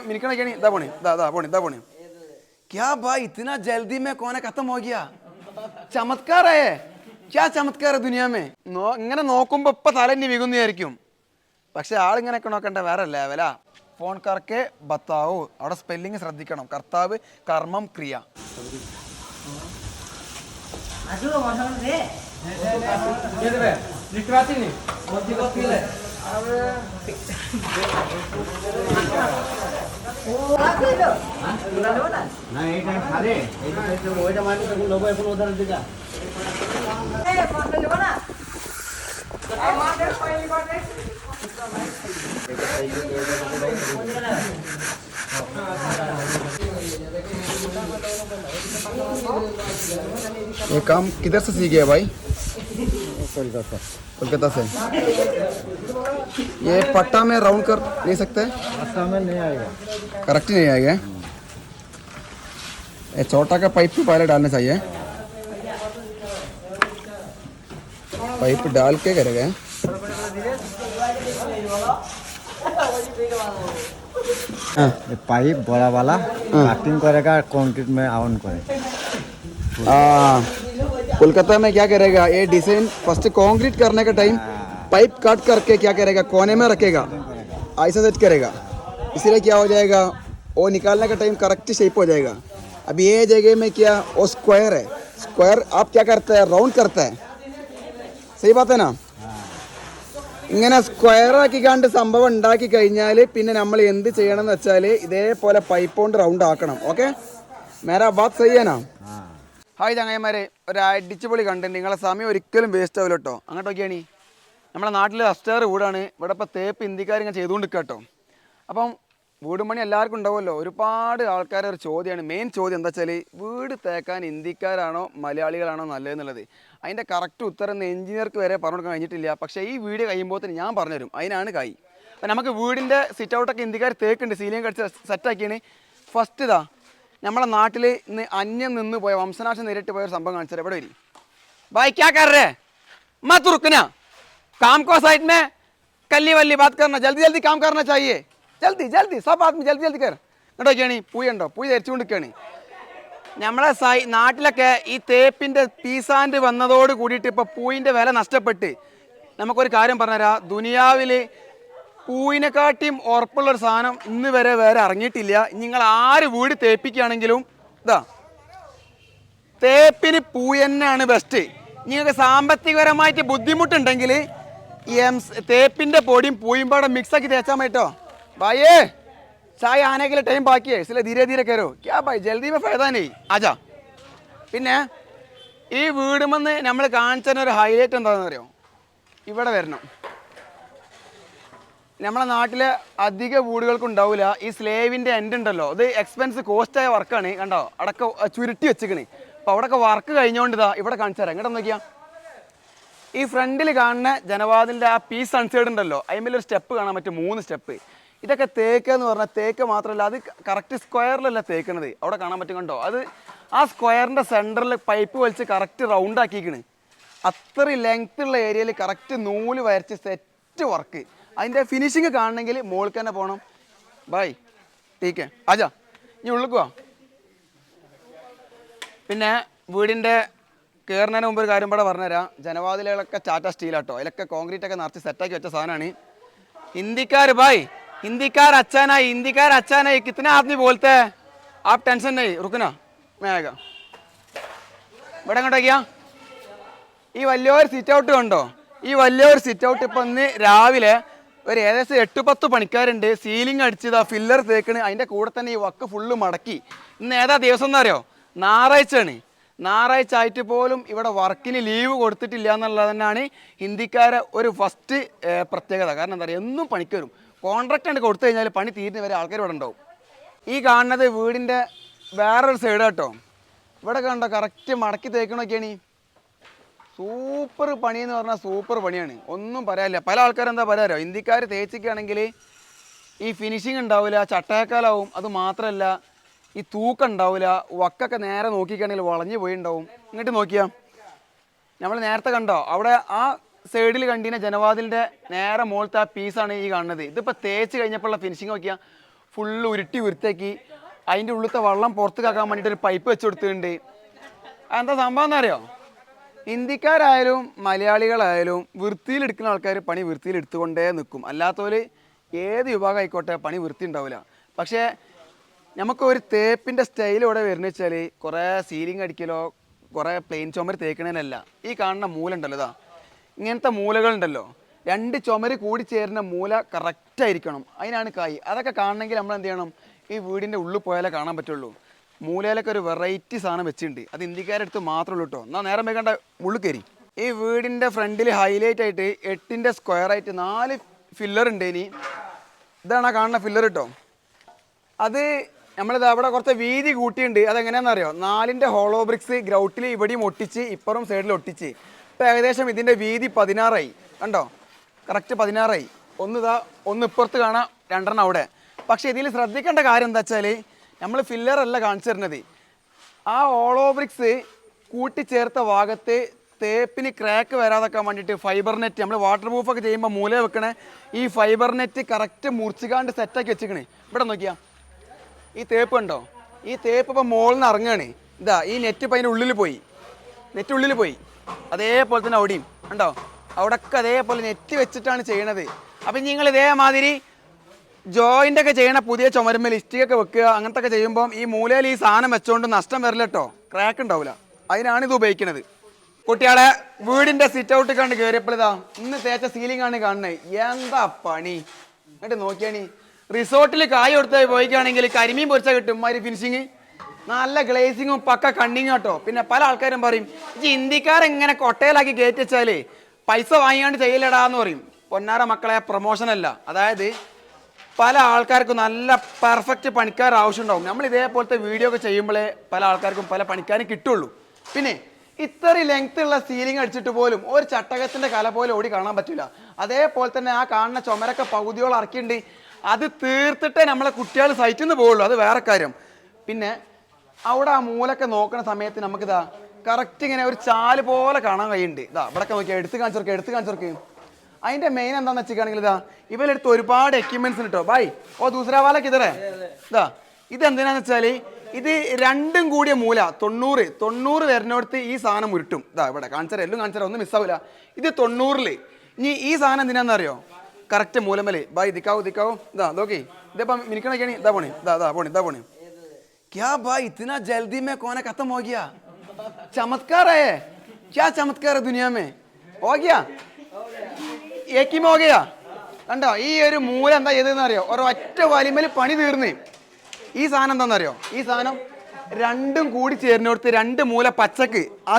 मिनकना क्या नहीं दा बोने दा दा बोने दा बोने क्या भाई इतना जल्दी में कौन खत्म हो गया ചമത്കാർ ആയേ ക്യാ ചമത്കാർ ദുനിയാ മേ നോ ഇങ്ങനെ നോക്കുമ്പോ ഇപ്പൊ തലഞ്ഞി വികുന്നതായിരിക്കും പക്ഷെ ആളിങ്ങനെയൊക്കെ നോക്കണ്ട വേറെ ലെവലാ ഫോൺ കറക്കെ ബത്താവൂ അവിടെ സ്പെല്ലിങ് ശ്രദ്ധിക്കണം കർത്താവ് കർമ്മം ക്രിയ ये काम किधर से सीखे है भाई कोलकाता कोलकाता से ये पट्टा में राउंड कर नहीं सकते? रास्ता में नहीं आएगा। करेक्ट नहीं आएगा। ये छोटा का पाइप भी पहले डालना चाहिए। पाइप डाल के करेगा। हाँ ये पाइप बड़ा वाला कटिंग करेगा कंक्रीट में ऑन करे हाँ। कोलकाता में क्या करेगा? ये डिज़ाइन फ़र्स्ट कंक्रीट करने का टाइम पाइप कट करके क्या करेगा कोने में रखेगा ऐसा सेट करेगा इसलिए क्या हो जाएगा वो निकालने का टाइम करेक्ट शेप हो जाएगा अब ये जगह में क्या वो स्क्वायर है स्क्वायर आप क्या करते हैं राउंड करता है सही बात है ना ഇങ്ങനെ സ്ക്വയർ ആക്കി കണ്ട് സംഭവം ഉണ്ടാക്കി കഴിഞ്ഞാൽ പിന്നെ നമ്മൾ എന്ത് ചെയ്യണം എന്ന് വെച്ചാൽ ഇതേപോലെ പൈപ്പ് കൊണ്ട് റൗണ്ട് ആക്കണം ഓക്കെ മേരാ ബാത്ത് ചെയ്യാനാ ഹായ് ചങ്ങായിമാരെ ഒരു അടിച്ചുപൊളി കണ്ടന്റ് നിങ്ങളെ സമയം ഒരിക്കലും വേസ്റ്റ് ആവില്ല കേട്ടോ അങ്ങോട്ട് നോക്കിയാണ് നമ്മുടെ നാട്ടിൽ അസ്റ്റേർ വീടാണ്. ഇവിടെ ഇപ്പോൾ തേപ്പ് ഇന്ത്യക്കാർ ഇങ്ങനെ ചെയ്തുകൊണ്ട് കേട്ടോ അപ്പം വീട് പണി എല്ലാവർക്കും ഉണ്ടാവുമല്ലോ. ഒരുപാട് ആൾക്കാരെ ഒരു ചോദ്യമാണ്. മെയിൻ ചോദ്യം എന്താ വെച്ചാൽ വീട് തേക്കാൻ ഇന്ത്യക്കാരാണോ മലയാളികളാണോ നല്ലതെന്നുള്ളത്. അതിന്റെ കറക്റ്റ് ഉത്തരം ഇന്ന് എഞ്ചിനീയർക്ക് വരെ പറഞ്ഞു കൊടുക്കാൻ കഴിഞ്ഞിട്ടില്ല. പക്ഷേ ഈ വീഡിയോ കഴിയുമ്പോൾ തന്നെ ഞാൻ പറഞ്ഞുതരും. അതിനാണ് കായി. അപ്പം നമുക്ക് വീടിന്റെ സിറ്റ് ഔട്ടൊക്കെ ഇന്ത്യക്കാർ തേക്കുണ്ട് സീലിയം കടിച്ച് സെറ്റാക്കിയാണ് ഫസ്റ്റ് ഇതാ നമ്മുടെ നാട്ടിൽ ഇന്ന് അന്യം നിന്ന് പോയ വംശനാശം നേരിട്ട് പോയ ഒരു സംഭവം കാണിച്ചാൽ എവിടെ വരും? ബായ് ക്യാ മാ തുറക്കനാ. काम को साइड में कल्ली वल्ली बात करना जल्दी जल्दी काम करना चाहिए जल्दी जल्दी सब आदमी जल्दी जल्दी कर ഇങ്ങോട്ടൊക്കെയാണ് പൂയ ഉണ്ടോ പൂയ ധരിച്ചുകൊണ്ടിരിക്കുകയാണ് നമ്മളെ സൈ നാട്ടിലൊക്കെ ഈ തേപ്പിൻ്റെ പീസാൻഡ് വന്നതോട് കൂടിയിട്ട് ഇപ്പോൾ പൂവിൻ്റെ വില നഷ്ടപ്പെട്ട് നമുക്കൊരു കാര്യം പറഞ്ഞുതരാം ദുനിയാവിൽ പൂവിനെക്കാട്ടിയും ഉറപ്പുള്ളൊരു സാധനം ഇന്ന് വരെ വേറെ ഇറങ്ങിയിട്ടില്ല നിങ്ങൾ ആര് വീട് തേപ്പിക്കുകയാണെങ്കിലും ഇതാ തേപ്പിന് പൂ തന്നെയാണ് ബെസ്റ്റ് നിങ്ങൾക്ക് സാമ്പത്തികപരമായിട്ട് ബുദ്ധിമുട്ടുണ്ടെങ്കിൽ ഈ എം തേപ്പിന്റെ പൊടിയും പൂയും പാടെ മിക്സ് ആക്കി തേച്ചാൽ മതിട്ടോ ഭായേ ചായ ആനെ के लिए टाइम बाकी है इसलिए धीरे धीरे करो क्या भाई जल्दी में फायदा नहीं ആജാ പിന്നെ ഈ വീടുമെന്ന് നമ്മൾ കാണിച്ചതിന് ഒരു ഹൈലൈറ്റ് എന്താണെന്ന് അറിയോ ഇവിടെ വരണം നമ്മളെ നാട്ടിലെ അധിക വീടുകൾക്ക് ഉണ്ടാവില്ല ഈ സ്ലേവിൻ്റെ എൻഡ് ഉണ്ടല്ലോ ഇത് എക്സ്പെൻസ് കോസ്റ്റ് ആയ വർക്കാണ് കണ്ടോ അടക്ക ചുരുട്ടി വെച്ചിക്കണ് അപ്പോൾ അവിടെയൊക്കെ വർക്ക് കഴിഞ്ഞുകൊണ്ട് ഇതാ ഇവിടെ കാണിച്ചു തരാം ഇങ്ങോട്ട് നോക്കിയാ ഈ ഫ്രണ്ടിൽ കാണുന്ന ജനവാദിന്റെ ആ പീസ് അൺസൈഡ് ഉണ്ടല്ലോ അതിന്മേൽ ഒരു സ്റ്റെപ്പ് കാണാൻ പറ്റും മൂന്ന് സ്റ്റെപ്പ്. ഇതൊക്കെ തേക്ക് എന്ന് പറഞ്ഞാൽ തേക്ക് മാത്രമല്ല അത് കറക്റ്റ് സ്ക്വയറിലല്ല തേക്കണത്. അവിടെ കാണാൻ പറ്റും കണ്ടോ? അത് ആ സ്ക്വയറിന്റെ സെന്ററിൽ പൈപ്പ് വലിച്ച് കറക്റ്റ് റൗണ്ട് ആക്കിക്കണ് അത്ര ലെങ്ത് ഉള്ള ഏരിയയിൽ കറക്റ്റ് നൂൽ വരച്ച് സെറ്റ് വർക്ക് അതിന്റെ ഫിനിഷിങ് കാണണമെങ്കിൽ മോൾക്ക് തന്നെ പോകണം ബൈ. ടീക്ക് അജാ ഇനി ഉള്ളിക്കുവാ പിന്നെ വീടിന്റെ കയറുന്നതിന് മുമ്പ് ഒരു കാര്യം കൂടെ പറഞ്ഞുതരാം. ജനവാതിലുകളൊക്കെ ടാറ്റ സ്റ്റീലാട്ടോ അതിലൊക്കെ കോൺക്രീറ്റ് ഒക്കെ നിറച്ച് സെറ്റാക്കി വെച്ച സാധനമാണ്. ഹിന്ദിക്കാർ ബൈ ഹിന്ദിക്കാർ അച്ഛനാ ഹിന്ദിക്കാർ അച്ഛനാ കിത്തന ആദ്മി പോലത്തെ. ആപ് ടെൻഷൻ ആയി റുക്കുന മേഘ. ഇവിടെ എങ്ങോട്ടേക്കാ ഈ വലിയൊരു സിറ്റ് ഔട്ട് കണ്ടോ? ഈ വലിയൊരു സിറ്റ് ഔട്ട് ഇപ്പം ഇന്ന് രാവിലെ ഒരു ഏകദേശം എട്ട് പത്ത് പണിക്കാരുണ്ട്. സീലിംഗ് അടിച്ചത് ആ ഫില്ലർ തേക്കണ്. അതിന്റെ കൂടെ തന്നെ ഈ വക്ക് ഫുള്ള് മടക്കി. ഇന്ന് ഏതാ ദിവസം എന്നറിയോ? ഞായറാഴ്ചയാണ്. ഞായറാഴ്ച ആയിട്ട് പോലും ഇവിടെ വർക്കിന് ലീവ് കൊടുത്തിട്ടില്ല എന്നുള്ളത് തന്നെയാണ് ഹിന്ദിക്കാരെ ഒരു ഫസ്റ്റ് പ്രത്യേകത. കാരണം എന്താ പറയുക എന്നും പണിക്ക് വരും. കോൺട്രാക്റ്റ് ആണ് കൊടുത്തു കഴിഞ്ഞാൽ പണി തീരുന്ന വരെ ആൾക്കാർ ഇവിടെ ഉണ്ടാവും. ഈ കാണുന്നത് വീടിന്റെ വേറൊരു സൈഡ് കേട്ടോ ഇവിടെ കണ്ടോ? കറക്റ്റ് മടക്കി തേക്കണൊക്കെയാണ്. ഈ സൂപ്പർ പണി എന്ന് പറഞ്ഞാൽ സൂപ്പർ പണിയാണ്. ഒന്നും പറയാനില്ല. പല ആൾക്കാരും എന്താ പറയാറോ ഇന്ത്യക്കാർ തേച്ചിക്കുകയാണെങ്കിൽ ഈ ഫിനിഷിങ് ഉണ്ടാവില്ല ചട്ടയക്കാലാവും. അത് മാത്രമല്ല ഈ തൂക്കം ഉണ്ടാവില്ല വക്കൊക്കെ നേരെ നോക്കിക്കാണെങ്കിൽ വളഞ്ഞു പോയി ഉണ്ടാവും ഇങ്ങോട്ട് നോക്കിയാ. നമ്മൾ നേരത്തെ കണ്ടോ? അവിടെ ആ സൈഡിൽ കണ്ടിന ജനവാതിലിന്റെ നേരെ മുകളിലത്തെ ആ പീസാണ് ഈ കാണുന്നത്. ഇതിപ്പോൾ തേച്ച് കഴിഞ്ഞപ്പോഴുള്ള ഫിനിഷിങ് നോക്കിയാ. ഫുള്ള് ഉരുട്ടി ഉരുത്തേക്കി അതിന്റെ ഉള്ളിലത്തെ വെള്ളം പുറത്ത് കാക്കാൻ വേണ്ടിയിട്ട് ഒരു പൈപ്പ് വെച്ച് കൊടുത്തിട്ടുണ്ട്. എന്താ സംഭവം എന്നറിയോ? ഇന്ത്യക്കാരായാലും മലയാളികളായാലും വൃത്തിയിലെടുക്കുന്ന ആൾക്കാർ പണി വൃത്തിയിൽ എടുത്തുകൊണ്ടേ നിൽക്കും അല്ലാത്തവർ ഏത് വിഭാഗം ആയിക്കോട്ടെ പണി വൃത്തി ഉണ്ടാവില്ല പക്ഷേ നമുക്ക് ഒരു തേപ്പിന്റെ സ്റ്റൈൽ ഇവിടെ വരുന്ന വെച്ചാൽ കുറേ സീലിംഗ് അടിക്കലോ കുറേ പ്ലെയിൻ ചുമർ തേക്കണേനല്ല ഈ കാണുന്ന മൂല ഉണ്ടല്ലോ ഇതാ. ഇങ്ങനത്തെ മൂലകളുണ്ടല്ലോ. രണ്ട് ചുമര് കൂടി ചേരുന്ന മൂല കറക്റ്റായിരിക്കണം അതിനാണ് കായ്. അതൊക്കെ കാണണമെങ്കിൽ നമ്മൾ എന്ത് ചെയ്യണം? ഈ വീടിന്റെ ഉള്ളിൽ പോയാലേ കാണാൻ പറ്റുള്ളൂ. മൂലയിലൊക്കെ ഒരു വെറൈറ്റി സാധനം വെച്ചിട്ടുണ്ട്. അത് ഇന്ത്യക്കാരുടെ അടുത്ത് മാത്രമേ ഉള്ളൂ കേട്ടോ. എന്നാൽ നേരം വേണ്ട ഉള്ളിൽ കയറി ഈ വീടിന്റെ ഫ്രണ്ടിൽ ഹൈലൈറ്റ് ആയിട്ട് എട്ടിന്റെ സ്ക്വയർ ആയിട്ട് നാല് ഫില്ലർ ഉണ്ട് ഇനി. ഇതാണ് ആ കാണുന്ന ഫില്ലർ കേട്ടോ. അത് നമ്മളിത് അവിടെ കുറച്ച് വീതി കൂട്ടിയിട്ടുണ്ട് അതെങ്ങനെയാണെന്ന് അറിയോ നാലിന്റെ ഹോളോ ബ്രിക്സ് ഗ്രൗട്ടിൽ ഇവിടെയും ഒട്ടിച്ച് ഇപ്പുറം സൈഡിൽ ഒട്ടിച്ച്. ഇപ്പം ഏകദേശം ഇതിന്റെ വീതി പതിനാറായി. കണ്ടോ? കറക്റ്റ് പതിനാറായി. ഒന്ന് ഇതാ ഒന്ന് ഇപ്പുറത്ത് കാണാം രണ്ടെണ്ണം അവിടെ. പക്ഷേ ഇതിൽ ശ്രദ്ധിക്കേണ്ട കാര്യം എന്താ വെച്ചാൽ നമ്മൾ ഫില്ലറല്ല കാണിച്ചു തരുന്നത്. ആ ഹോളോ ബ്രിക്സ് കൂട്ടിച്ചേർത്ത ഭാഗത്ത് തേപ്പിന് ക്രാക്ക് വരാതൊക്കെ വേണ്ടിയിട്ട് ഫൈബർ നെറ്റ് നമ്മൾ വാട്ടർ പ്രൂഫൊക്കെ ചെയ്യുമ്പോൾ മൂല വെക്കണേ ഈ ഫൈബർ നെറ്റ് കറക്റ്റ് മുറിച്ചുകാണ്ട് സെറ്റാക്കി വെച്ചിക്കണേ ഇവിടെ നോക്കിയാ. ഈ തേപ്പ് ഉണ്ടോ ഈ തേപ്പ് ഇപ്പം മുകളിൽ നിന്ന് ഇറങ്ങുകയാണ്. ഇതാ ഈ നെറ്റ് ഇപ്പം അതിന്റെ ഉള്ളിൽ പോയി. നെറ്റ് ഉള്ളിൽ പോയി. അതേപോലെ തന്നെ അവിടെയും ഉണ്ടോ അവിടെയൊക്കെ അതേപോലെ നെറ്റ് വെച്ചിട്ടാണ് ചെയ്യണത്. അപ്പം നിങ്ങൾ ഇതേമാതിരി ജോയിന്റ് ഒക്കെ ചെയ്യണ പുതിയ ചുമരുമ്മൽ ഇഷ്ടികൊക്കെ വെക്കുക അങ്ങനത്തെ ഒക്കെ ചെയ്യുമ്പോൾ ഈ മൂലയിൽ ഈ സാധനം വെച്ചുകൊണ്ട് നഷ്ടം വരില്ല കേട്ടോ ക്രാക്ക് ഉണ്ടാവില്ല അതിനാണ് ഇത് ഉപയോഗിക്കുന്നത് കുട്ടികളെ വീടിന്റെ സിറ്റ് ഔട്ട് കണ്ട് കയറിയപ്പോഴിതാ ഇന്ന് തേച്ച സീലിംഗ് ആണ് കാണുന്നത്. എന്താ പണി? എന്നിട്ട് നോക്കിയാണി. റിസോർട്ടിൽ കായ് കൊടുത്ത് പോയിക്കുകയാണെങ്കിൽ കരിമീൻ പൊരിച്ച കിട്ടും മാതിരി ഫിനിഷിങ് നല്ല ഗ്ലേസിങ്ങും പക്ക കണ്ണിങ്ങും കേട്ടോ പിന്നെ പല ആൾക്കാരും പറയും ഈ ഇന്ത്യക്കാരെങ്ങനെ കൊട്ടയിലാക്കി കയറ്റി വെച്ചാലേ പൈസ വാങ്ങിയാണ്ട് ചെയ്യലടാന്ന് പറയും. പൊന്നാര മക്കളെ പ്രൊമോഷൻ അല്ല. അതായത് പല ആൾക്കാർക്കും നല്ല പെർഫെക്റ്റ് പണിക്കാർ ആവശ്യമുണ്ടാവും. നമ്മൾ ഇതേപോലത്തെ വീഡിയോ ഒക്കെ ചെയ്യുമ്പോഴേ പല ആൾക്കാർക്കും പല പണിക്കാരും കിട്ടുള്ളൂ. പിന്നെ ഇത്ര ലെങ്ത് ഉള്ള സീലിംഗ് അടിച്ചിട്ട് പോലും ഒരു ചട്ടകത്തിന്റെ കല പോലെ ഓടി കാണാൻ പറ്റില്ല അതേപോലെ തന്നെ ആ കാണുന്ന ചുമരൊക്കെ പകുതിയോളം ഇറക്കിയിട്ടുണ്ട് അത് തീർത്തിട്ടേ നമ്മളെ കുട്ടികൾ സൈറ്റിൽ നിന്ന് പോകുള്ളൂ അത് വേറെ കാര്യം. പിന്നെ അവിടെ ആ മൂലൊക്കെ നോക്കുന്ന സമയത്ത് നമുക്കിതാ കറക്റ്റ് ഇങ്ങനെ ഒരു ചാൽ പോലെ കാണാൻ കഴിയുണ്ട് ഇതാ ഇവിടെയൊക്കെ നോക്കിയാൽ എടുത്ത് കാണിച്ചോർക്ക് എടുത്ത് കാണിച്ചോർക്ക് അതിന്റെ മെയിൻ എന്താണെന്ന് വെച്ചിട്ടാണെങ്കിൽ ഇതാ ഇവരെടുത്ത് ഒരുപാട് എക്യുപ്മെന്റ്സ് കിട്ടോ ബൈ ഓ ദൂസരാ വാല കിതറേ ഇതാ ഇത് എന്തിനാന്ന് വെച്ചാൽ ഇത് രണ്ടും കൂടിയ മൂല തൊണ്ണൂറ് തൊണ്ണൂറ് വരുന്നിടത്ത് ഈ സാധനം ഉരുട്ടും. ഇതാ ഇവിടെ കാണിച്ചാൽ എല്ലാം കാണിച്ചാൽ ഒന്നും മിസ്സാവില്ല ഇത് തൊണ്ണൂറിൽ. ഇനി ഈ സാധനം എന്തിനാന്ന് അറിയോ? കറക്റ്റ് മൂലമല്ലേ ബായ് ദിക്കാവോ ദിക്കാവോ ഇതാ നോക്കി. ഇതിപ്പം മിനിക്കണക്കാണി ഇതാ പോണി. ഇതാ ഇതാ പോണി ഇതാ പോണി. ക്യാ ബായ് ഇത്തിന ജൽദി മേ കോന കത്ത മോകിയ ഗിയ ക്യാ ചമത്കാർ ദുനിയാമേ ഓകിയ ഹോ മോകിയ കണ്ടോ ഈ ഒരു മൂല എന്താ ചെയ്തതെന്ന് അറിയോ? ഒരൊറ്റ വലിമേൽ പണി തീർന്നേ. ഈ സാധനം എന്താണെന്നറിയോ ഈ സാധനം രണ്ടും കൂടി ചേരുന്നിടത്ത് രണ്ട് മൂല പച്ചക്ക്. ആ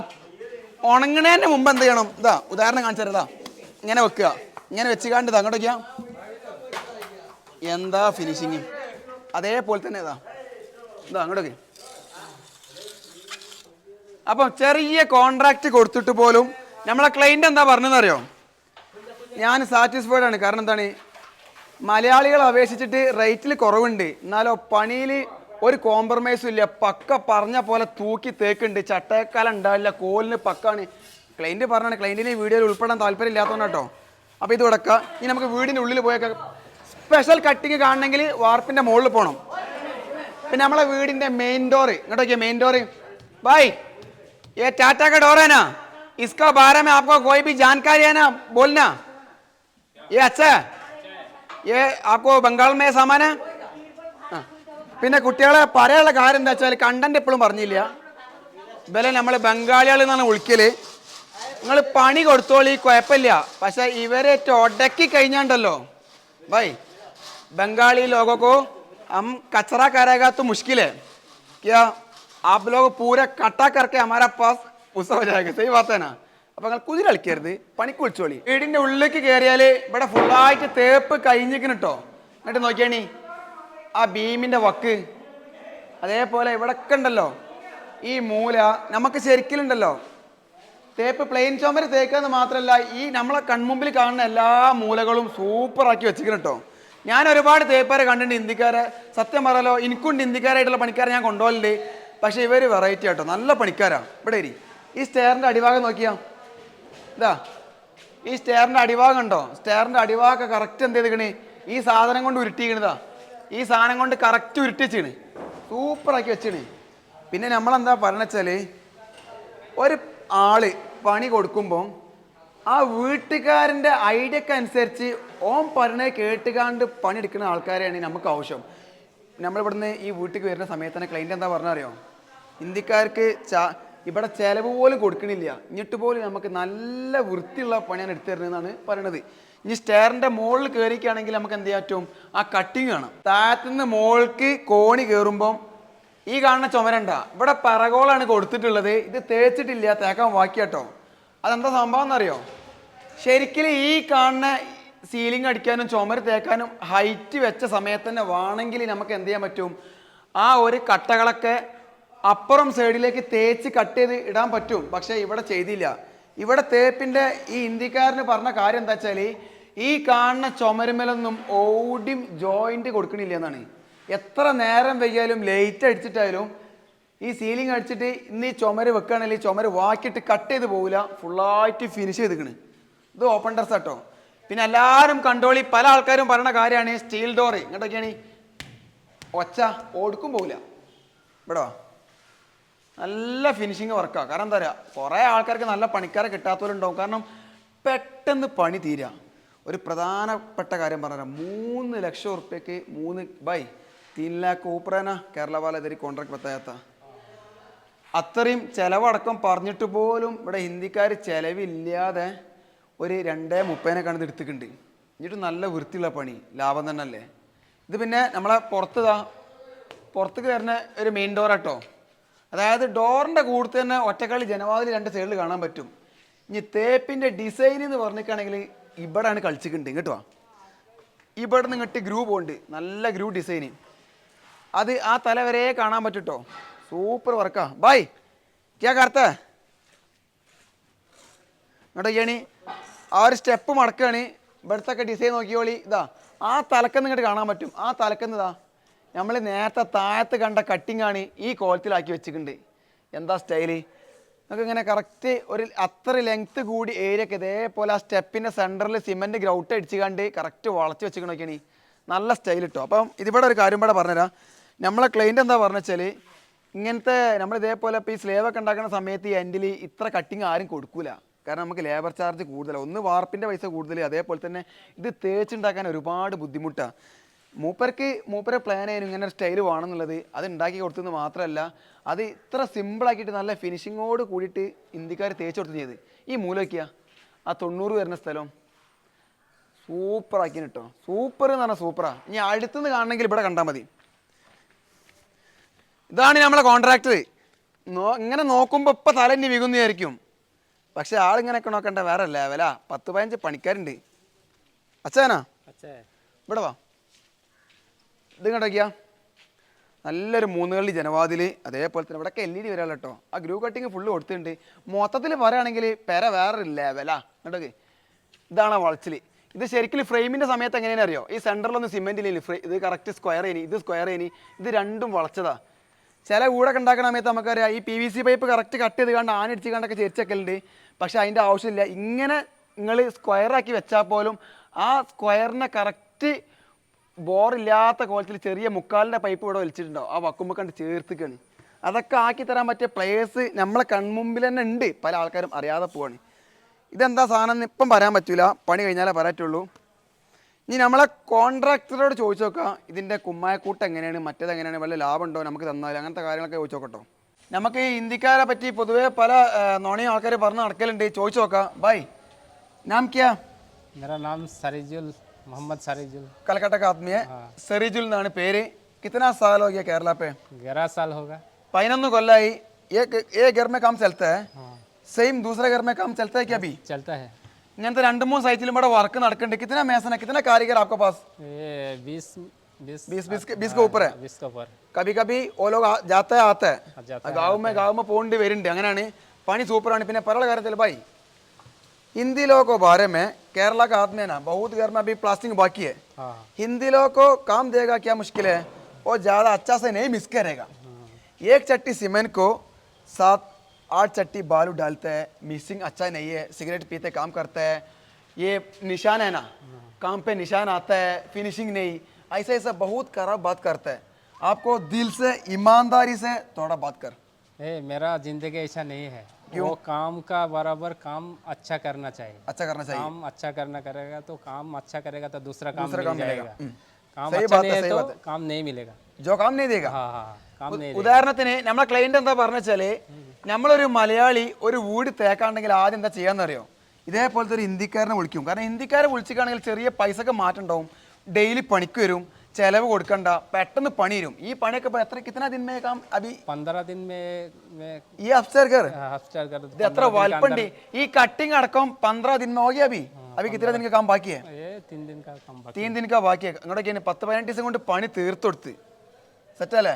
ഉണങ്ങണേന്റെ മുമ്പ് എന്ത് ചെയ്യണം? ഇതാ ഉദാഹരണം കാണിച്ചു തരാം ഇങ്ങനെ വെക്കുക. ഇങ്ങനെ വെച്ച് കാണ്ട് ഇതാ എന്താ ഫിനിഷിങ് അതേപോലെ തന്നെ ഇതാ. ഇതാ അങ്ങോട്ടൊക്കെ അപ്പം ചെറിയ കോൺട്രാക്ട് കൊടുത്തിട്ട് പോലും നമ്മളെ ക്ലൈന്റ് എന്താ പറഞ്ഞതെന്നറിയോ ഞാൻ സാറ്റിസ്ഫൈഡ് ആണ്. കാരണം എന്താണ്? മലയാളികൾ അപേക്ഷിച്ചിട്ട് റേറ്റിൽ കുറവുണ്ട്. എന്നാലോ പണിയിൽ ഒരു കോംപ്രമൈസും ഇല്ല. പക്ക പറഞ്ഞ പോലെ തൂക്കി തേക്കുണ്ട് ചട്ടക്കാലം ഉണ്ടാവില്ല. കോലിന് പക്കാണ്. ക്ലൈന്റ് പറഞ്ഞാണ്. ക്ലൈന്റിന് വീഡിയോയിൽ ഉൾപ്പെടാൻ താല്പര്യം ഇല്ലാത്തതുകൊണ്ട് കേട്ടോ അപ്പോൾ ഇത് കൊടുക്കുക ഇനി നമുക്ക് വീടിൻ്റെ ഉള്ളിൽ പോയൊക്കെ സ്പെഷ്യൽ കട്ടിങ് കാണണമെങ്കിൽ വാർപ്പിൻ്റെ മുകളിൽ പോകണം പിന്നെ നമ്മളെ വീടിന്റെ മെയിൻ ഡോർ ഇങ്ങോട്ടൊക്കെ മെയിൻ ഡോർ भाई ये टाटा का डोर है ना इसका बारे में आपको कोई भी जानकारी है ना बोलना ये अच्छा है ये आपको बंगाल में सामान है ആ. പിന്നെ കുട്ടികളെ പറയാനുള്ള കാര്യം എന്താ വെച്ചാൽ കണ്ടന്റ് എപ്പോഴും പറഞ്ഞില്ല ഇവലെ നമ്മൾ ബംഗാളികൾ എന്നാണ് വിളിക്കല് നിങ്ങൾ പണി കൊടുത്തോളി കുഴപ്പമില്ല പക്ഷെ ഇവരെ ഒടക്കി കഴിഞ്ഞാണ്ടല്ലോ ബൈ बंगाली लोगों को हम कचरा करेगा तो मुश्किल है क्या आप लोग पूरा कटा करके हमारा पास उस हो जाएगा सही बात है ना അപ്പൊ നിങ്ങൾ കുതിര കളിക്കരുത് പണിക്ക് വിളിച്ചോളി വീടിന്റെ ഉള്ളിലേക്ക് കയറിയാല് ഇവിടെ ഫുള്ളായിട്ട് തേപ്പ് കഴിഞ്ഞിരിക്കുന്നു കേട്ടോ എന്നിട്ട് നോക്കിയാണി ആ ഭീമിന്റെ വക്ക് അതേപോലെ ഇവിടൊക്കെ ഉണ്ടല്ലോ ഈ മൂല നമുക്ക് ശരിക്കലുണ്ടല്ലോ തേപ്പ് പ്ലെയിൻ ചുമര് തേക്കാന്ന് മാത്രമല്ല ഈ നമ്മളെ കൺമുമ്പിൽ കാണുന്ന എല്ലാ മൂലകളും സൂപ്പറാക്കി വെച്ചിരിക്കണം കേട്ടോ ഞാൻ ഒരുപാട് തേപ്പാരെ കണ്ടിട്ടുണ്ട് ഇന്ത്യക്കാരെ. സത്യം പറയാലോ എനിക്കുണ്ട് ഇന്ത്യക്കാരായിട്ടുള്ള പണിക്കാരെ ഞാൻ കൊണ്ടുപോകലുണ്ട്. പക്ഷേ ഇവർ വെറൈറ്റി ആട്ടോ നല്ല പണിക്കാരാണ് ഇവിടെ ഇരി. ഈ സ്റ്റെയറിന്റെ അടിഭാഗം നോക്കിയാ. ഇതാ. ഈ സ്റ്റെയറിന്റെ അടിഭാഗം ഉണ്ടോ സ്റ്റെയറിന്റെ അടിഭാഗമൊക്കെ കറക്റ്റ് എന്ത് ചെയ്തിക്കണേ ഈ സാധനം കൊണ്ട് ഉരുട്ടിക്കണതാ ഈ സാധനം കൊണ്ട് കറക്റ്റ് സൂപ്പർ സൂപ്പറാക്കി വെച്ചിണ് പിന്നെ നമ്മളെന്താ പറഞ്ഞാൽ ഒരു ആൾ പണി കൊടുക്കുമ്പോൾ ആ വീട്ടുകാരന്റെ ഐഡിയക്ക് അനുസരിച്ച് ഓം പറഞ്ഞ കേട്ടുകാണ്ട് പണിയെടുക്കുന്ന ആൾക്കാരെയാണ് നമുക്ക് ആവശ്യം. നമ്മളിവിടുന്ന് ഈ വീട്ടിലേക്ക് വരുന്ന സമയത്ത് തന്നെ ക്ലൈന്റ് എന്താ പറഞ്ഞറിയോ? ഇന്ത്യക്കാർക്ക് ചാ ഇവിടെ ചിലവ് പോലും കൊടുക്കണില്ല. ഇങ്ങോട്ട് പോലും നമുക്ക് നല്ല വൃത്തിയുള്ള പണിയാണ് എടുത്തു തരുന്നതെന്നാണ് പറയണത്. ഇനി സ്റ്റെയറിന്റെ മുകളിൽ കയറിക്കുകയാണെങ്കിൽ നമുക്ക് എന്ത് ചെയ്യാൻ പറ്റും? ആ കട്ടിങ് കാണാം താഴത്തുനിന്ന് മുകൾക്ക് കോണി കയറുമ്പം ഈ കാണുന്ന ചുമരണ്ട. ഇവിടെ പറകോളാണ് കൊടുത്തിട്ടുള്ളത്. ഇത് തേച്ചിട്ടില്ല. തേക്കാൻ ബാക്കിയാട്ടോ അതെന്താ സംഭവം എന്നറിയോ? ശരിക്കും ഈ കാണുന്ന സീലിംഗ് അടിക്കാനും ചുമര് തേക്കാനും ഹൈറ്റ് വെച്ച സമയത്ത് തന്നെ വേണമെങ്കിൽ നമുക്ക് എന്ത് ചെയ്യാൻ പറ്റും? ആ ഒരു കട്ടകളൊക്കെ അപ്പുറം സൈഡിലേക്ക് തേച്ച് കട്ട് ചെയ്ത് ഇടാൻ പറ്റും. പക്ഷേ ഇവിടെ ചെയ്തില്ല. ഇവിടെ തേപ്പിന്റെ ഈ ഇന്ത്യക്കാരന് പറഞ്ഞ കാര്യം എന്താ വെച്ചാൽ ഈ കാണുന്ന ചുമരുമേലൊന്നും ഓടിയും ജോയിന്റ് കൊടുക്കണില്ല എന്നാണ്. എത്ര നേരം വയ്യാലും ലൈറ്റ് അടിച്ചിട്ടായാലും ഈ സീലിംഗ് അടിച്ചിട്ട് ഇന്ന് ഈ ചുമര് വെക്കുകയാണെങ്കിൽ ചുമര് വാക്കിയിട്ട് കട്ട് ചെയ്ത് പോകില്ല ഫുള്ളായിട്ട് ഫിനിഷ് ചെയ്തിക്കണ്. ഇത് ഓപ്പൺ ഡ്രസ് കേട്ടോ പിന്നെ എല്ലാവരും കണ്ടോളി. പല ആൾക്കാരും പറയുന്ന കാര്യമാണ് സ്റ്റീൽ ഡോറ് ഇങ്ങോട്ടൊക്കെയാണ്. ഒച്ച ഓടുക്കും പോകില്ല ഇവിടെ? നല്ല ഫിനിഷിങ് വർക്കാണ് കാരണം എന്താ പറയുക? കുറേ ആൾക്കാർക്ക് നല്ല പണിക്കാരെ കിട്ടാത്തവരുണ്ടാവും. കാരണം പെട്ടെന്ന് പണി തീരുക ഒരു പ്രധാനപ്പെട്ട കാര്യം പറഞ്ഞുതരാം. മൂന്ന് ലക്ഷം ഉറുപ്പ്യക്ക് മൂന്ന് ബൈ തീൻ ലാക്ക് ഊപ്പറേന കേരള ഇതൊരു കോൺട്രാക്ട് പത്തായത്ത അത്രയും ചിലവടക്കം പറഞ്ഞിട്ട് പോലും ഇവിടെ ഹിന്ദിക്കാർ ചിലവില്ലാതെ ഒരു രണ്ടേ മുപ്പതിനെ കണ്ട് എടുത്തിട്ടുണ്ട്. എന്നിട്ട് നല്ല വൃത്തിയുള്ള പണി ലാഭം തന്നെ അല്ലേ ഇത് പിന്നെ നമ്മളെ പുറത്തുതാ പുറത്തേക്ക് വരുന്ന ഒരു മെയിൻ ഡോർ ആട്ടോ. അതായത് ഡോറിന്റെ കൂടുതൽ തന്നെ ഒറ്റക്കളി ജനവാതിൽ രണ്ട് സൈഡിൽ കാണാൻ പറ്റും. ഇനി തേപ്പിന്റെ ഡിസൈൻ എന്ന് പറഞ്ഞിട്ടാണെങ്കിൽ ഇവിടെയാണ് കളിച്ചിട്ടുണ്ട് കേട്ടോ ഇവിടെ നിന്ന് ഇങ്ങോട്ട് ഗ്രൂ പോകുന്നുണ്ട് നല്ല ഗ്രൂ ഡിസൈന് അത് ആ തല വരെ കാണാൻ പറ്റുട്ടോ? സൂപ്പർ വർക്കാ ബൈ ക്യാ കാർത്ത ഇങ്ങോട്ട് ചെയ്യണി. ആ ഒരു സ്റ്റെപ്പ് മടക്കുകയാണ് ഇവിടുത്തെ ഡിസൈൻ നോക്കിയോളി ഇതാ ആ തലക്കെന്ന് ഇങ്ങോട്ട് കാണാൻ പറ്റും. ആ തലക്കെന്ന് ഇതാ നമ്മൾ നേരത്തെ താഴത്ത് കണ്ട കട്ടിങ്ങാണ് ഈ കോലത്തിലാക്കി വെച്ചിട്ടുണ്ട്. എന്താ സ്റ്റൈൽ നമുക്ക് ഇങ്ങനെ കറക്റ്റ് ഒരു അത്ര ലെങ്ത്ത് കൂടി ഏരിയക്ക് ഇതേപോലെ ആ സ്റ്റെപ്പിന്റെ സെന്ററിൽ സിമെന്റ് ഗ്രൗട്ട് അടിച്ച് കണ്ട് കറക്റ്റ് വളച്ച് വെച്ചിട്ട് നോക്കിയാണ് നല്ല സ്റ്റൈൽ ഇട്ടോ. അപ്പം ഇതിവിടെ ഒരു കാര്യം ഇവിടെ പറഞ്ഞുതരാം. നമ്മളെ ക്ലൈന്റ് എന്താ പറഞ്ഞാൽ ഇങ്ങനത്തെ നമ്മൾ ഇതേപോലെ ഇപ്പോൾ ഈ സ്ലേവ് ഒക്കെ ഉണ്ടാക്കുന്ന സമയത്ത് ഈ എൻഡിൽ ഇത്ര കട്ടിങ് ആരും കൊടുക്കൂല. കാരണം നമുക്ക് ലേബർ ചാർജ് കൂടുതലാണ് ഒന്ന് വാർപ്പിന്റെ പൈസ കൂടുതൽ അതേപോലെ തന്നെ ഇത് തേച്ചുണ്ടാക്കാൻ ഒരുപാട് ബുദ്ധിമുട്ടാണ് മൂപ്പർക്ക് മൂപ്പരെ പ്ലാൻ ആയിരുന്നു ഇങ്ങനെ സ്റ്റൈൽ വേണമെന്നുള്ളത് അത് ഉണ്ടാക്കി കൊടുത്തത് മാത്രമല്ല അത് ഇത്ര സിമ്പിളാക്കിയിട്ട് നല്ല ഫിനിഷിങ്ങോട് കൂടിയിട്ട് ഇന്ത്യക്കാർ തേച്ച് കൊടുത്ത് ചെയ്ത് ഈ മൂലമൊക്കെയാ ആ തൊണ്ണൂറ് വരുന്ന സ്ഥലം. സൂപ്പർ കേട്ടോ സൂപ്പർ എന്ന് പറഞ്ഞാൽ സൂപ്പറാണ് ഇനി അടുത്തുനിന്ന് കാണണമെങ്കിൽ ഇവിടെ കണ്ടാൽ മതി. ഇതാണ് നമ്മളെ കോൺട്രാക്ടർ നോ ഇങ്ങനെ നോക്കുമ്പോൾ ഇപ്പം തലന്നെ വികുന്നു വിചാരിക്കും പക്ഷെ ആളിങ്ങനെയൊക്കെ നോക്കണ്ട വേറെ ലെവലാ പത്ത് പതിനഞ്ച് പണിക്കാരുണ്ട്. അച്ഛനാ? ഇവിടെ വാ. ഇത് കണ്ടോക്കിയാ നല്ലൊരു മൂന്നുകളി ജനവാതിൽ അതേപോലെ തന്നെ ഇവിടെയൊക്കെ എൽ ഇ ഡി വരാമല്ലോ കേട്ടോ ആ ഗ്രൂ കട്ടിങ് ഫുള്ള് കൊടുത്തിട്ടുണ്ട്. മൊത്തത്തിൽ പറയുകയാണെങ്കിൽ പെര വേറെ ലെവലാ കണ്ടോക്ക് ഇതാണ് വളച്ചിൽ ഇത് ശരിക്കും ഫ്രെയിമിന്റെ സമയത്ത് എങ്ങനെയാണെന്ന് അറിയോ? ഈ സെന്ററിലൊന്നും സിമെന്റിലില്ല ഫ്രെ ഇത് കറക്റ്റ് സ്ക്വയർ ഇനി ഇത് സ്ക്വയർ ഇനി ഇത് രണ്ടും വളച്ചതാണ് ചില വീടൊക്കെ ഉണ്ടാക്കുന്ന സമയത്ത് നമുക്കറിയാം ഈ P V C pipe correct cut ചെയ്ത് കണ്ട് ആനടിച്ച് കണ്ടൊക്കെ ചെരിച്ചൊക്കെയുണ്ട്. പക്ഷേ അതിന്റെ ആവശ്യമില്ല. ഇങ്ങനെ നിങ്ങൾ സ്ക്വയറാക്കി വെച്ചാൽ പോലും ആ സ്ക്വയറിനെ കറക്റ്റ് ബോറില്ലാത്ത കോലത്തിൽ ചെറിയ മുക്കാലിന്റെ പൈപ്പ് ഇവിടെ വലിച്ചിട്ടുണ്ടാവും. ആ വക്കുമ്പോൾ കണ്ട് ചേർത്തിക്കാണ്. അതൊക്കെ ആക്കി തരാൻ പറ്റിയ പ്ലേയേഴ്സ് നമ്മളെ കൺമുമ്പിൽ തന്നെ ഉണ്ട്. പല ആൾക്കാരും അറിയാതെ പോവാണ്. ഇതെന്താ സാധനം ഇപ്പം പറയാൻ പറ്റില്ല പണി കഴിഞ്ഞാലേ പറയാറ്റുള്ളൂ. ഇനി നമ്മളെ കോൺട്രാക്ടറോട് ചോദിച്ചു നോക്കാം ഇതിൻ്റെ കുമ്മായക്കൂട്ട് എങ്ങനെയാണ് മറ്റേത് എങ്ങനെയാണ് വല്ല ലാഭം ഉണ്ടോ നമുക്ക് തന്നാൽ അങ്ങനത്തെ കാര്യങ്ങളൊക്കെ ചോദിച്ചു നോക്കട്ടോ നമുക്ക് ഈ ഇന്ത്യക്കാരെ പറ്റി പൊതുവേ പല നോണിയും ആൾക്കാർ പറഞ്ഞ് നടക്കലുണ്ട് ചോദിച്ചു നോക്കാം ബൈ നാം ക്യാ मेरा नाम सरीजुल मोहम्मद सरीजुल कलकत्ता का आदमी है सरीजुल എന്നാണ് പേര് कितना साल हो गया केरला पे ग्यारह साल होगा പതിനൊന്ന് കൊല്ലായി एक एक घर में काम चलता है हाँ സെയിം दूसरे घर में काम चलता है क्या अभी चलता है ഇങ്ങനത്തെ രണ്ട് മൂന്ന് സൈറ്റിലും ഇവിടെ വർക്ക് നടക്കുന്നുണ്ട് കിത്തന മേസന കിത്തന കാരിഗർ आपके पास बीस बीस के ऊपर है कभी कभी वो लोग जाता है आता है गाँव में गाँव में പോകേണ്ടി വരുന്നുണ്ട് അങ്ങനെയാണ് പണി സൂപ്പറാണ് പിന്നെ പല കാര്യത്തിൽ ബൈ हिंदी लोगों को बारे में केरला का आदमी है ना बहुत घर में अभी प्लास्टिक बाकी है हाँ। हिंदी लोगों को काम देगा क्या मुश्किल है वो ज़्यादा अच्छा से नहीं मिस करेगा एक चट्टी सीमेंट को सात आठ चट्टी बालू डालते हैं मिक्सिंग अच्छा नहीं है सिगरेट पीते काम करता है ये निशान है ना काम पे निशान आता है फिनिशिंग नहीं ऐसा ऐसा बहुत खराब बात करता है। आपको दिल से ईमानदारी से थोड़ा बात कर। ए मेरा ज़िंदगी ऐसा नहीं है। वो काम का बराबर काम अच्छा करना चाहिए। अच्छा करना चाहिए। काम अच्छा करना करेगा तो काम अच्छा करेगा तो दूसरा काम दूसरा मिल काम मिलेगा। जाएगा। हम्म। काम अच्छा नहीं है तो है। काम नहीं मिलेगा। जो काम नहीं देगा। हाँ हाँ देगा ഉദാഹരണത്തിന് നമ്മളെ ക്ലയന്റ് എന്താ പറഞ്ഞാൽ നമ്മളൊരു മലയാളി ഒരു വീട് തേക്കാണെങ്കിൽ ആദ്യം എന്താ ചെയ്യാന്നറിയോ? ഇതേപോലത്തെ ഒരു ഹിന്ദിക്കാരനെ വിളിക്കും. കാരണം ഹിന്ദിക്കാരെ വിളിച്ചിക്കാണെങ്കിൽ ചെറിയ പൈസക്ക് മാറ്റം ഉണ്ടാവും. ഡെയിലി പണിക്ക് വരും. ചെലവ് കൊടുക്കണ്ട. പെട്ടെന്ന് പണി വരും. ഈ പണിയൊക്കെ എത്ര കിത്തന ദിന്മേ കാം അഭി പന്തറ ദിന്മേ ഈ എത്ര വലുപ്പുണ്ട് ഈ കട്ടിങ് അടക്കം പന്തറ ദിന്മ ഓകെ അഭി? അഭി കിത്തന ദിൻ കാം ബാക്കിയേ? തീൻ ദിൻ കാ ബാക്കിയേ. ഇങ്ങോട്ടൊക്കെ പത്ത് പതിനെട്ട് ദിവസം കൊണ്ട് പണി തീർത്തൊടുത്ത് സെറ്റല്ലേ?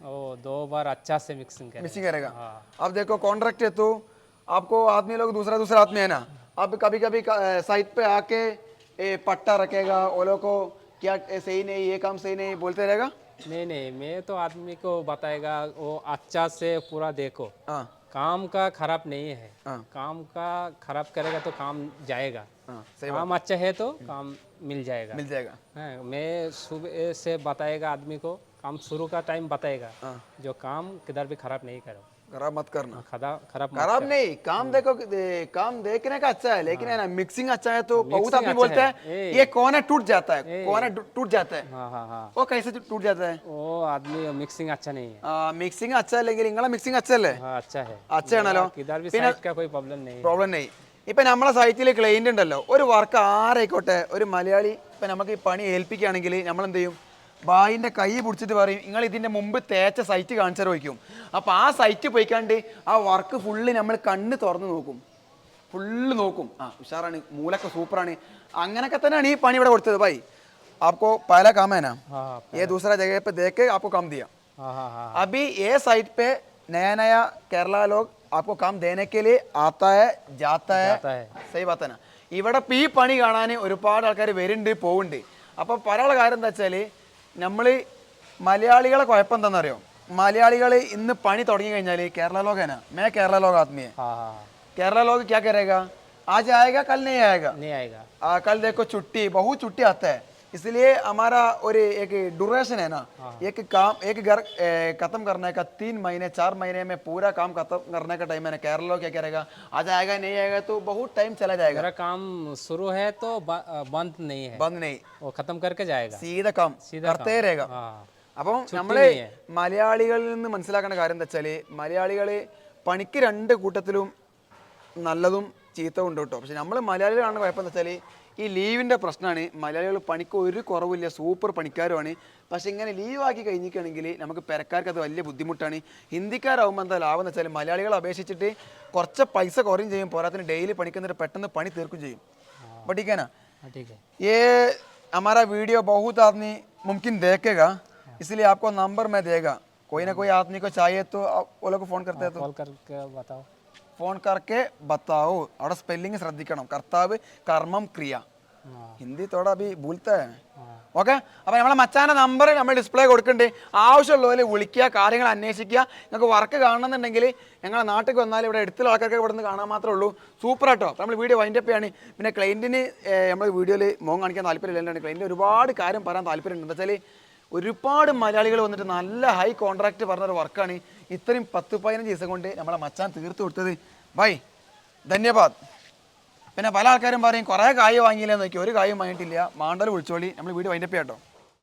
दो बार अच्छा से मिक्सिंग करेगा। मिक्सिंग करेगा। अब देखो कॉन्ट्रैक्ट है तो आपको आदमी लोग दूसरा दूसरा आदमी है ना अब कभी कभी साइट पे आके ए, पट्टा रखेगा वो लोग को क्या सही नहीं ये काम सही नहीं बोलते रहेगा? नहीं नहीं मैं तो आदमी को बताएगा वो अच्छा से पूरा देखो। हाँ। काम का खराब नहीं है। हाँ। काम का खराब करेगा तो काम जाएगा। हाँ सही काम अच्छा है तो काम मिल जाएगा। मिल जाएगा। हाँ, मैं सुबह से बताएगा आदमी को काम शुरू का टाइम बताएगा हाँ। जो काम किधर भी खराब नहीं करो खराब मत करना खराब खराब मत खराब नहीं काम देखो दे, काम देखने का अच्छा है लेकिन है ना मिक्सिंग अच्छा है तो बहुत आदमी अच्छा बोलते है। हैं ए। ये कोना टूट जाता है कोना टू- टूट जाता है हाँ हाँ हाँ वो कैसे टूट जाता है वो आदमी मिक्सिंग अच्छा नहीं है മിക്സിംഗ് അച്ഛ അല്ലെങ്കിൽ നിങ്ങളെ മിക്സിംഗ് അച്ഛല്ലേ हाँ अच्छा है അച്ഛയാണല്ലോ किधर भी പിന്നെ साइड का कोई प्रॉब्लम नहीं है പ്രോബ്ലം നെയ് ഇപ്പൊ നമ്മളെ സൈറ്റിൽ ക്ലൈന്റ് ഉണ്ടല്ലോ ഒരു വർക്ക് ആരായിക്കോട്ടെ ഒരു മലയാളി ഇപ്പൊ നമുക്ക് ഈ പണി ഏൽപ്പിക്കുകയാണെങ്കിൽ നമ്മൾ എന്ത് ചെയ്യും ബായിന്റെ കൈ പിടിച്ചിട്ട് പറയും നിങ്ങൾ ഇതിന്റെ മുമ്പ് തേച്ച സൈറ്റ് കാണിച്ചു ചോദിക്കും അപ്പൊ ആ സൈറ്റ് പോയിക്കാണ്ട് ആ വർക്ക് ഫുള്ള് നമ്മൾ കണ്ണ് തുറന്ന് നോക്കും ഫുള്ള് നോക്കും ആ ഉഷാറാണ് മൂലൊക്കെ സൂപ്പറാണ് അങ്ങനൊക്കെ തന്നെയാണ് ഈ പണി ഇവിടെ കൊടുത്തത് ഭായി आपको पहला काम है ना हाँ ये दूसरा जगह पे देख के आपको काम दिया हाँ हाँ हाँ अभी ये साइट पे नया नया केरला लोग आपको काम देने के लिए आता है जाता है जाता है സഹി ബാത്തന ഇവിടെ ഇപ്പം ഈ പണി കാണാൻ ഒരുപാട് ആൾക്കാർ വരുന്നുണ്ട് പോകുന്നുണ്ട് അപ്പോൾ പറയാനുള്ള കാര്യം എന്താ വെച്ചാൽ നമ്മൾ മലയാളികളെ കുഴപ്പം എന്താണെന്നറിയോ മലയാളികൾ ഇന്ന് പണി തുടങ്ങി കഴിഞ്ഞാൽ കേരള ലോകന മേ കേരള ലോക ആത്മീയ हाँ हाँ केरला लोग क्या करेगा आज आएगा कल नहीं आएगा नहीं आएगा आ, कल देखो छुट्टी बहुत छुट्टी आता है इसलिए हमारा और एक ड्यूरेशन है ना एक काम एक घर ए, खत्म करने का तीन महीने चार महीने में पूरा काम खत्म करने का टाइम है ना केरला लोग क्या करेगा आज आएगा नहीं आएगा तो बहुत टाइम चला जाएगा मेरा काम शुरू है तो ब- बंद नहीं है बंद नहीं वो खत्म करके जाएगा സീത കാം सीधा കർത്തേ काम। രേഖ हाँ അപ്പം നമ്മള് മലയാളികളിൽ നിന്ന് മനസ്സിലാക്കേണ്ട കാര്യം എന്താ വെച്ചാല് മലയാളികള് പണിക്ക് രണ്ട് കൂട്ടത്തിലും നല്ലതും ചീത്തവും ഉണ്ട് കേട്ടോ പക്ഷെ നമ്മൾ മലയാളികളാണ് കുഴപ്പം എന്താ വെച്ചാൽ ഈ ലീവിൻ്റെ പ്രശ്നമാണ് മലയാളികൾ പണിക്ക് ഒരു കുറവില്ല സൂപ്പർ പണിക്കാരുമാണ് പക്ഷെ ഇങ്ങനെ ലീവ് ആക്കി കഴിഞ്ഞിരിക്കുകയാണെങ്കിൽ നമുക്ക് പെരക്കാർക്ക് അത് വലിയ ബുദ്ധിമുട്ടാണ് ഹിന്ദിക്കാരാകുമ്പോൾ എന്താ ലാഭം എന്ന് വെച്ചാൽ മലയാളികളെ അപേക്ഷിച്ചിട്ട് കുറച്ച് പൈസ കുറയും ചെയ്യും പോരാത്തിന് ഡെയിലി പണിക്കുന്നിട്ട് പെട്ടെന്ന് പണി തീർക്കും ചെയ്യും പഠിക്കാനാ हाँ ठीक है ये हमारा वीडियो बहुत आदमी मुमकिन देखेगा इसलिए आपको नंबर मैं देगा कोई ना कोई आदमी को चाहिए तो आप वो लोग फोन करते हैं तो कॉल करके बताओ ഫോൺ കറക്കെ ബത്താവോ അവിടെ സ്പെല്ലിംഗ് ശ്രദ്ധിക്കണം. കർത്താവ് കർമ്മം ക്രിയ. ഹിന്ദി തോടാ ബി ഭൂൽത്ത. ഓക്കെ? അപ്പൊ നമ്മളെ മച്ചാന്റെ നമ്പർ നമ്മൾ ഡിസ്പ്ലേ കൊടുക്കുന്നുണ്ട് ആവശ്യമുള്ളവരെ വിളിക്കുക കാര്യങ്ങൾ അന്വേഷിക്കുക. നിങ്ങൾക്ക് വർക്ക് കാണണമെന്നുണ്ടെങ്കിൽ ഞങ്ങളെ നാട്ടിൽ വന്നാൽ ഇവിടെ എടുത്തുള്ള ആൾക്കാർക്ക് ഇവിടെ നിന്ന് കാണാൻ മാത്രമേ ഉള്ളൂ. സൂപ്പർ ആട്ടോ. നമ്മൾ വീഡിയോ വൈൻഡപ്പ് ചെയ്യാണ്. പിന്നെ ക്ലൈന്റിന് നമ്മൾ വീഡിയോയിൽ മോൻ കാണിക്കാൻ താല്പര്യമില്ല. ക്ലൈന്റിന് ഒരുപാട് കാര്യം പറയാൻ താല്പര്യമുണ്ട്. എന്താ വെച്ചാൽ ഒരുപാട് മലയാളികൾ വന്നിട്ട് നല്ല ഹൈ കോൺട്രാക്ട് പറഞ്ഞൊരു വർക്കാണ് ഇത്രയും പത്ത് പതിനഞ്ച് ദിവസം കൊണ്ട് നമ്മളെ മച്ചാൻ തീർത്ത് കൊടുത്തത്. ബൈ. ധന്യവാദ്. പിന്നെ പല ആൾക്കാരും പറയും കുറേ കായ് വാങ്ങിയില്ലെന്ന് നോക്കി. ഒരു കായും വാങ്ങിയിട്ടില്ല. മാണ്ടൽ വിളിച്ചോളി. നമ്മൾ വീട് വൈൻഡപ്പ് കേട്ടോ.